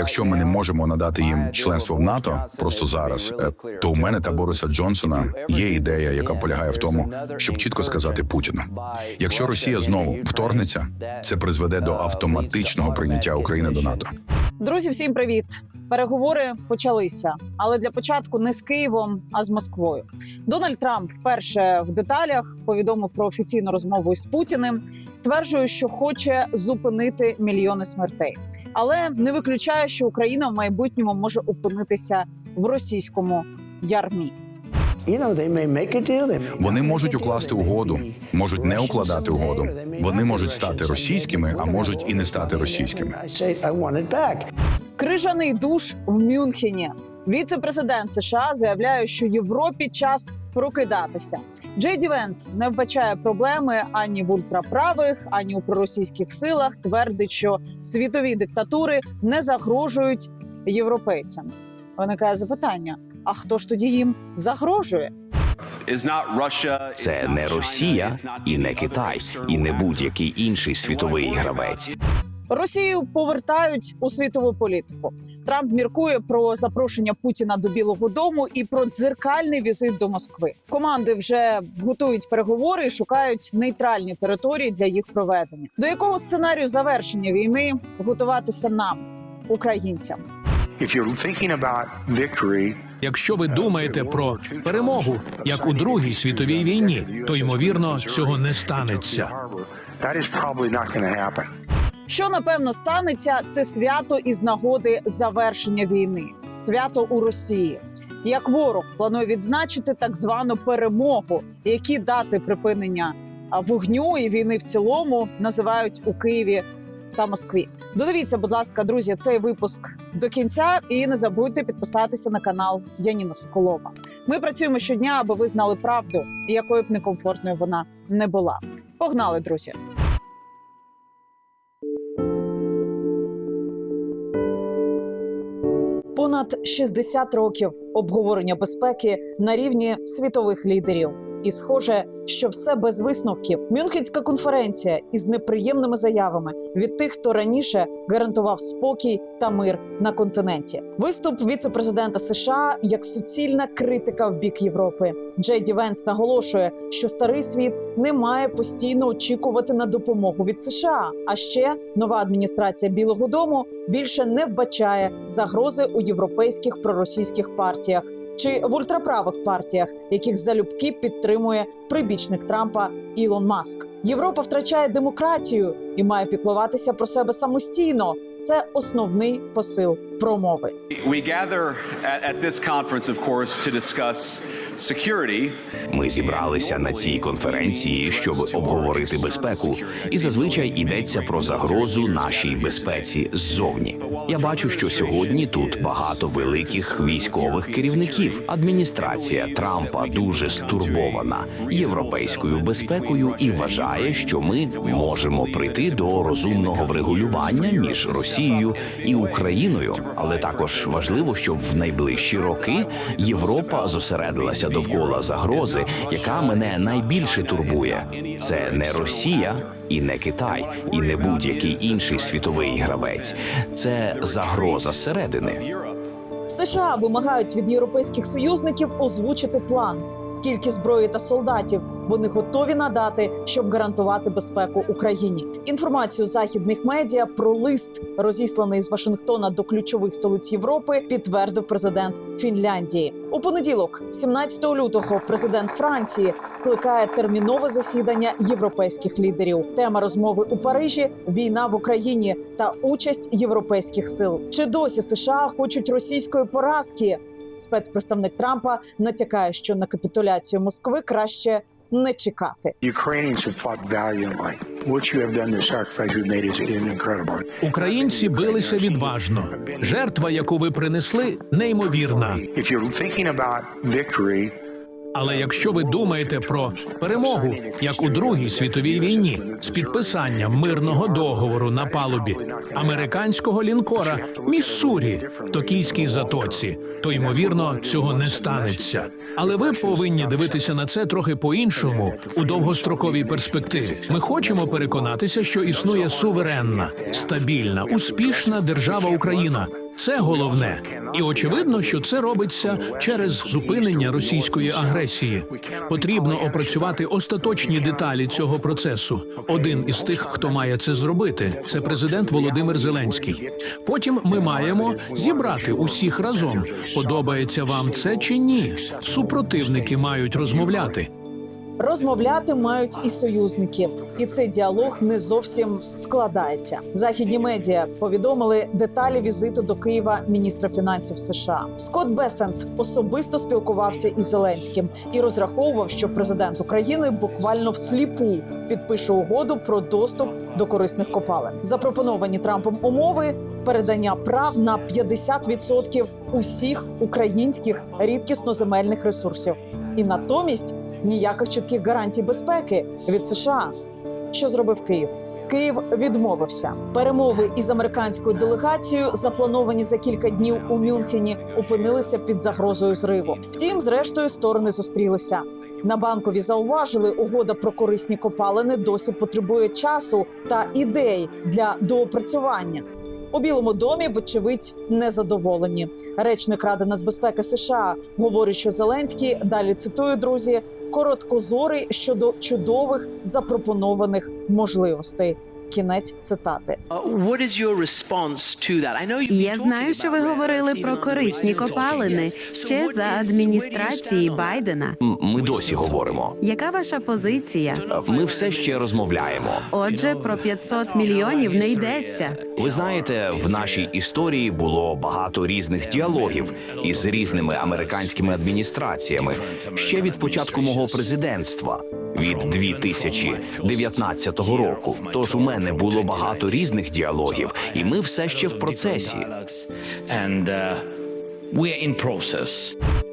якщо ми не можемо надати їм членство в НАТО просто зараз, е, то у мене та Бориса Джонсона є ідея, яка полягає в тому, щоб чітко сказати Путіну: якщо Росія знову вторгнеться, це призведе до автоматичного прийняття України до НАТО. Друзі, всім привіт! Переговори почалися, але для початку не з Києвом, а з Москвою. Дональд Трамп вперше в деталях повідомив про офіційну розмову із Путіним. Стверджує, що хоче зупинити мільйони смертей, але не виключає, що Україна в майбутньому може опинитися в російському ярмі. Вони можуть укласти угоду, можуть не укладати угоду. Вони можуть стати російськими, а можуть і не стати російськими. Крижаний душ в Мюнхені. Віце-президент США заявляє, що Європі час прокидатися. Джей Ді Венс не вбачає проблеми ані в ультраправих, ані у проросійських силах. Твердить, що світові диктатури не загрожують європейцям. Виникає запитання: а хто ж тоді їм загрожує? Це не Росія і не Китай, і не будь-який інший світовий гравець. Росію повертають у світову політику. Трамп міркує про запрошення Путіна до Білого Дому і про дзеркальний візит до Москви. Команди вже готують переговори і шукають нейтральні території для їх проведення. До якого сценарію завершення війни готуватися нам, українцям? Якщо ви думаєте про перемогу, як у Другій світовій війні, то ймовірно цього не станеться. that is probably not going to happen. Що напевно станеться, це свято із нагоди завершення війни, свято у Росії. Як ворог планує відзначити так звану перемогу, які дати припинення вогню і війни в цілому називають у Києві та Москві. Додивіться, будь ласка, друзі, цей випуск до кінця, і не забудьте підписатися на канал Яніна Соколова. Ми працюємо щодня, аби ви знали правду, якою б некомфортною вона не була. Погнали, друзі! Понад 60 років обговорення безпеки на рівні світових лідерів. І схоже, що все без висновків. Мюнхенська конференція із неприємними заявами від тих, хто раніше гарантував спокій та мир на континенті. Виступ віце-президента США як суцільна критика в бік Європи. Джей Ді Венс наголошує, що старий світ не має постійно очікувати на допомогу від США. А ще нова адміністрація Білого Дому більше не вбачає загрози у європейських проросійських партіях чи в ультраправих партіях, яких залюбки підтримує прибічник Трампа Ілон Маск. Європа втрачає демократію і має піклуватися про себе самостійно. Це основний посил промови. We gather at, at this conference, of course, to discuss. Ми зібралися на цій конференції, щоб обговорити безпеку, і зазвичай йдеться про загрозу нашій безпеці ззовні. Я бачу, що сьогодні тут багато великих військових керівників. Адміністрація Трампа дуже стурбована європейською безпекою і вважає, що ми можемо прийти до розумного врегулювання між Росією і Україною. Але також важливо, щоб в найближчі роки Європа зосередилася довкола загрози, яка мене найбільше турбує. Це не Росія і не Китай, і не будь-який інший світовий гравець. Це загроза зсередини. США вимагають від європейських союзників озвучити план, скільки зброї та солдатів вони готові надати, щоб гарантувати безпеку Україні. Інформацію західних медіа про лист, розісланий з Вашингтона до ключових столиць Європи, підтвердив президент Фінляндії. У понеділок, 17 лютого, президент Франції скликає термінове засідання європейських лідерів. Тема розмови у Парижі війна в Україні та участь європейських сил. Чи досі США хочуть російської поразки? Спецпредставник Трампа натякає, що на капітуляцію Москви краще не чекати. Ukrainians have fought valiantly. What you have done, the sacrifice you've made is is incredible. Українці билися відважно. Жертва, яку ви принесли, неймовірна. Але якщо ви думаєте про перемогу, як у Другій світовій війні, з підписанням мирного договору на палубі американського лінкора Міссурі в Токійській затоці, то ймовірно цього не станеться. Але ви повинні дивитися на це трохи по-іншому у довгостроковій перспективі. Ми хочемо переконатися, що існує суверенна, стабільна, успішна держава Україна. Це головне, і очевидно, що це робиться через зупинення російської агресії. Потрібно опрацювати остаточні деталі цього процесу. Один із тих, хто має це зробити, це президент Володимир Зеленський. Потім ми маємо зібрати усіх разом. Подобається вам це чи ні? Супротивники мають розмовляти. Розмовляти мають і союзники, і цей діалог не зовсім складається. Західні медіа повідомили деталі візиту до Києва міністра фінансів США. Скотт Бесент особисто спілкувався із Зеленським і розраховував, що президент України буквально всліпу підпише угоду про доступ до корисних копалин. Запропоновані Трампом умови передання прав на 50% усіх українських рідкісноземельних ресурсів, і натомість ніяких чітких гарантій безпеки від США. Що зробив Київ? Київ відмовився. Перемови із американською делегацією, заплановані за кілька днів у Мюнхені, опинилися під загрозою зриву. Втім, зрештою, сторони зустрілися. На банкові зауважили, угода про корисні копалини досі потребує часу та ідей для доопрацювання. У Білому домі, вочевидь, незадоволені. Речник Ради нацбезпеки США говорить, що Зеленський далі цитую друзі короткозорий щодо чудових запропонованих можливостей. Кінець цитати. What is your response to that? I know Я знаю, що ви говорили про корисні копалини ще за адміністрації Байдена. Ми досі говоримо. Яка ваша позиція? Ми все ще розмовляємо. Отже, про 500 мільйонів не йдеться. Ви знаєте, в нашій історії було багато різних діалогів із різними американськими адміністраціями ще від початку мого президентства. Від 2019 року. Тож у мене було багато різних діалогів, і ми все ще в процесі. uh.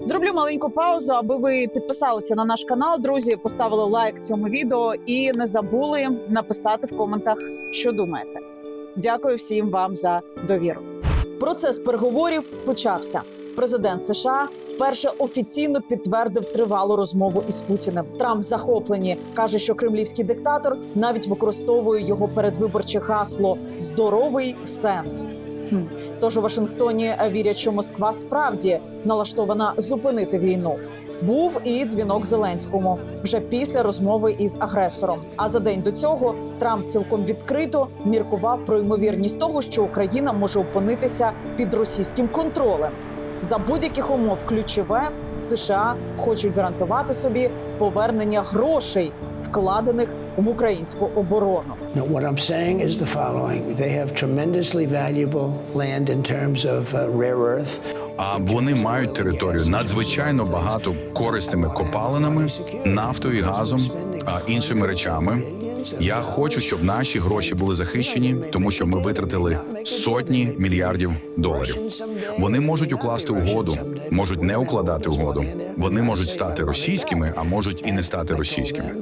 Зроблю маленьку паузу, аби ви підписалися на наш канал, друзі, поставили лайк цьому відео і не забули написати в коментах, що думаєте. Дякую всім вам за довіру. Процес переговорів почався. Президент США вперше офіційно підтвердив тривалу розмову із Путіним. Трамп захоплені каже, що кремлівський диктатор навіть використовує його передвиборче гасло Здоровий сенс. Хм. Тож у Вашингтоні вірять, що Москва справді налаштована зупинити війну. Був і дзвінок Зеленському вже після розмови із агресором. А за день до цього Трамп цілком відкрито міркував про ймовірність того, що Україна може опинитися під російським контролем. За будь-яких умов ключове США хочуть гарантувати собі повернення грошей, вкладених в українську оборону. Now, what I'm saying is the following. They have tremendously valuable land in terms of uh, rare earth. А вони мають територію надзвичайно багато корисними копалинами, нафтою і газом, а іншими речами. Я хочу, щоб наші гроші були захищені, тому що ми витратили сотні мільярдів доларів. Вони можуть укласти угоду, можуть не укладати угоду. Вони можуть стати російськими, а можуть і не стати російськими.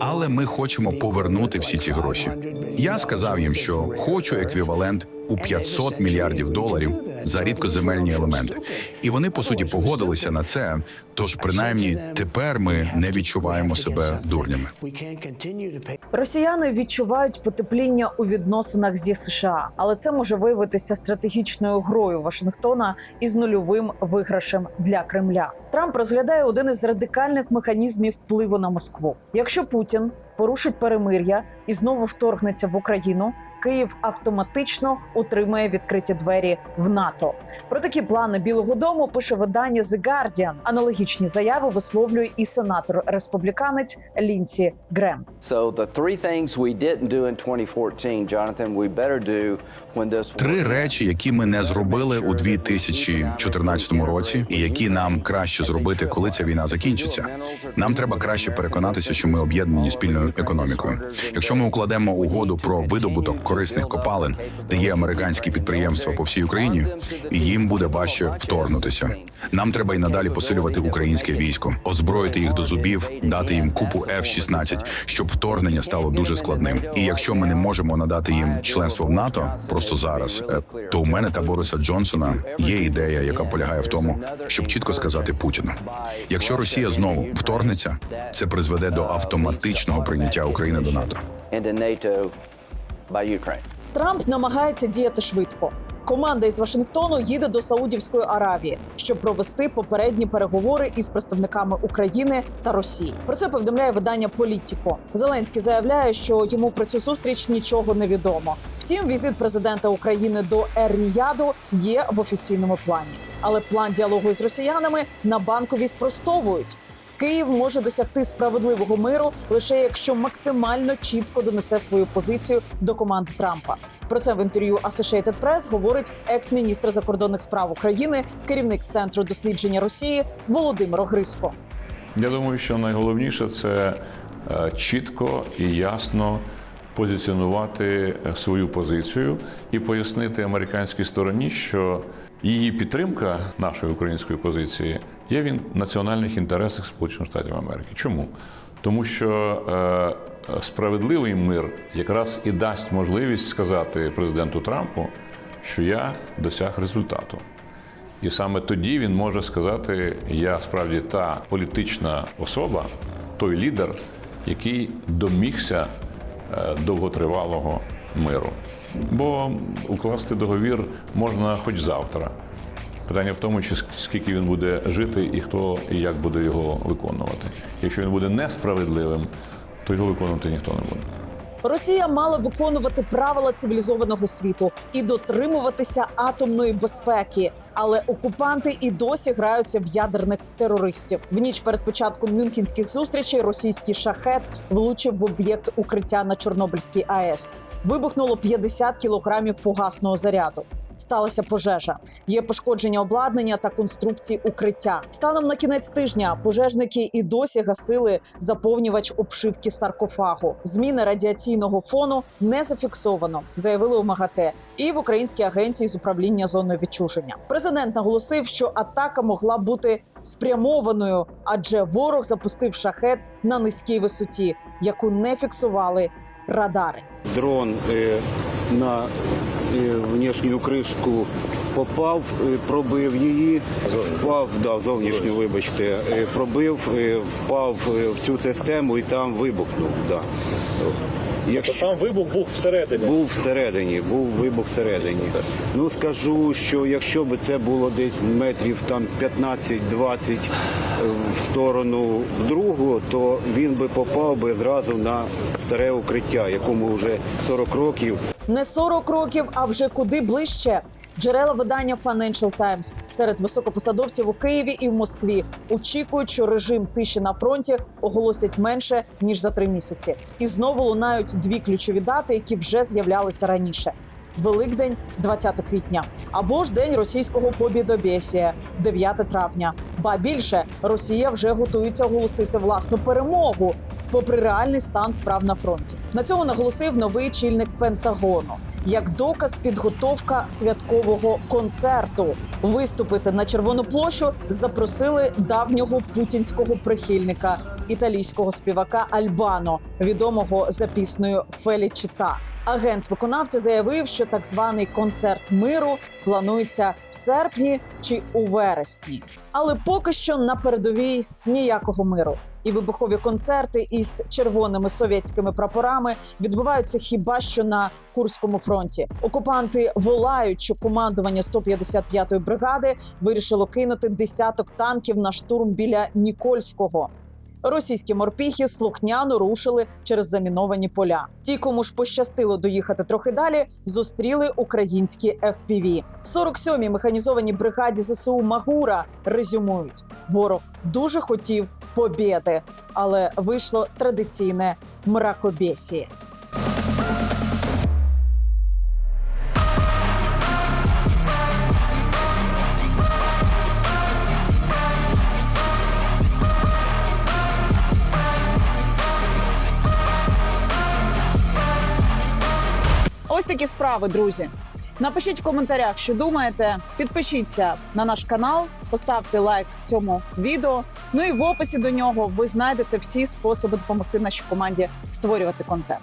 Але ми хочемо повернути всі ці гроші. Я сказав їм, що хочу еквівалент у 500 мільярдів доларів за рідкоземельні елементи, і вони по суті погодилися на це. Тож, принаймні, тепер ми не відчуваємо себе дурнями. Росіяни відчувають потепління у відносинах зі США, але це може виявитися стратегічною грою Вашингтона із нульовим виграшем для Кремля. Трамп розглядає один із радикальних механізмів впливу на Москву. Якщо Путін порушить перемир'я і знову вторгнеться в Україну. Київ автоматично утримає відкриті двері в НАТО. Про такі плани Білого Дому пише видання The Guardian. Аналогічні заяви висловлює і сенатор республіканець Лінсі Грем. So the three things we didn't do in 2014, Jonathan, we better do when this Три речі, які ми не зробили у 2014 році, і які нам краще зробити, коли ця війна закінчиться. Нам треба краще переконатися, що ми об'єднані спільною економікою. Якщо ми укладемо угоду про видобуток корисних копалин, де є американські підприємства по всій Україні, і їм буде важче вторгнутися. Нам треба й надалі посилювати українське військо, озброїти їх до зубів, дати їм купу F-16, щоб вторгнення стало дуже складним. І якщо ми не можемо надати їм членство в НАТО просто зараз, е, то у мене та Бориса Джонсона є ідея, яка полягає в тому, щоб чітко сказати Путіну: якщо Росія знову вторгнеться, це призведе до автоматичного прийняття України до НАТО. By Ukraine. Трамп намагається діяти швидко. Команда із Вашингтону їде до Саудівської Аравії, щоб провести попередні переговори із представниками України та Росії. Про це повідомляє видання Політіко. Зеленський заявляє, що йому про цю зустріч нічого не відомо. Втім, візит президента України до Ер-Ріяду є в офіційному плані. Але план діалогу із росіянами на банковій спростовують. Київ може досягти справедливого миру лише якщо максимально чітко донесе свою позицію до команди Трампа. Про це в інтерв'ю Associated Press говорить екс-міністр закордонних справ України, керівник центру дослідження Росії Володимир Огриско. Я думаю, що найголовніше це е, чітко і ясно позиціонувати е, свою позицію і пояснити американській стороні, що її підтримка нашої української позиції є він в національних інтересах Сполучених Штатів Америки. Чому? Тому що е, справедливий мир якраз і дасть можливість сказати президенту Трампу, що я досяг результату. І саме тоді він може сказати: я справді та політична особа, той лідер, який домігся е, довготривалого миру. Бо укласти договір можна хоч завтра. Питання в тому, чи скільки він буде жити і хто і як буде його виконувати. Якщо він буде несправедливим, то його виконувати ніхто не буде. Росія мала виконувати правила цивілізованого світу і дотримуватися атомної безпеки. Але окупанти і досі граються в ядерних терористів. В ніч перед початком мюнхенських зустрічей російський шахет влучив в об'єкт укриття на Чорнобильській АЕС. Вибухнуло 50 кілограмів фугасного заряду. Сталася пожежа. Є пошкодження обладнання та конструкції укриття. Станом на кінець тижня пожежники і досі гасили заповнювач обшивки саркофагу. Зміни радіаційного фону не зафіксовано, заявили у МАГАТЕ і в Українській агенції з управління зоною відчуження. Президент наголосив, що атака могла бути спрямованою, адже ворог запустив шахет на низькій висоті, яку не фіксували радари. Дрон е, на внешнюю крышку попав, е, пробив її, впав, да, зовнішню, вибачте, е, пробив, е, впав в цю систему і там вибухнув. Да. Якщо Сам вибух був всередині. був всередині, був вибух всередині. Ну скажу, що якщо б це було десь метрів там 15-20 в сторону в другу, то він би попав би зразу на старе укриття, якому вже 40 років. Не 40 років, а вже куди ближче. Джерела видання Financial Times серед високопосадовців у Києві і в Москві очікують, що режим тиші на фронті оголосять менше ніж за три місяці. І знову лунають дві ключові дати, які вже з'являлися раніше. Великдень, 20 квітня, або ж день російського побідобєсія, 9 травня. Ба більше Росія вже готується оголосити власну перемогу, попри реальний стан справ на фронті. На цьому наголосив новий чільник Пентагону. Як доказ підготовка святкового концерту виступити на червону площу запросили давнього путінського прихильника італійського співака Альбано, відомого за піснею Фелічіта. Агент виконавця заявив, що так званий концерт миру планується в серпні чи у вересні. Але поки що на передовій ніякого миру. І вибухові концерти із червоними совєтськими прапорами відбуваються хіба що на Курському фронті. Окупанти волають, що командування 155-ї бригади вирішило кинути десяток танків на штурм біля Нікольського. Російські морпіхи слухняно рушили через заміновані поля. Ті, кому ж пощастило доїхати трохи далі, зустріли українські FPV. В 47-й механізованій бригаді ЗСУ Магура резюмують: ворог дуже хотів побєди, але вийшло традиційне мракобєсіє. Справи, друзі. Напишіть в коментарях, що думаєте. Підпишіться на наш канал, поставте лайк цьому відео. Ну і в описі до нього ви знайдете всі способи допомогти нашій команді створювати контент.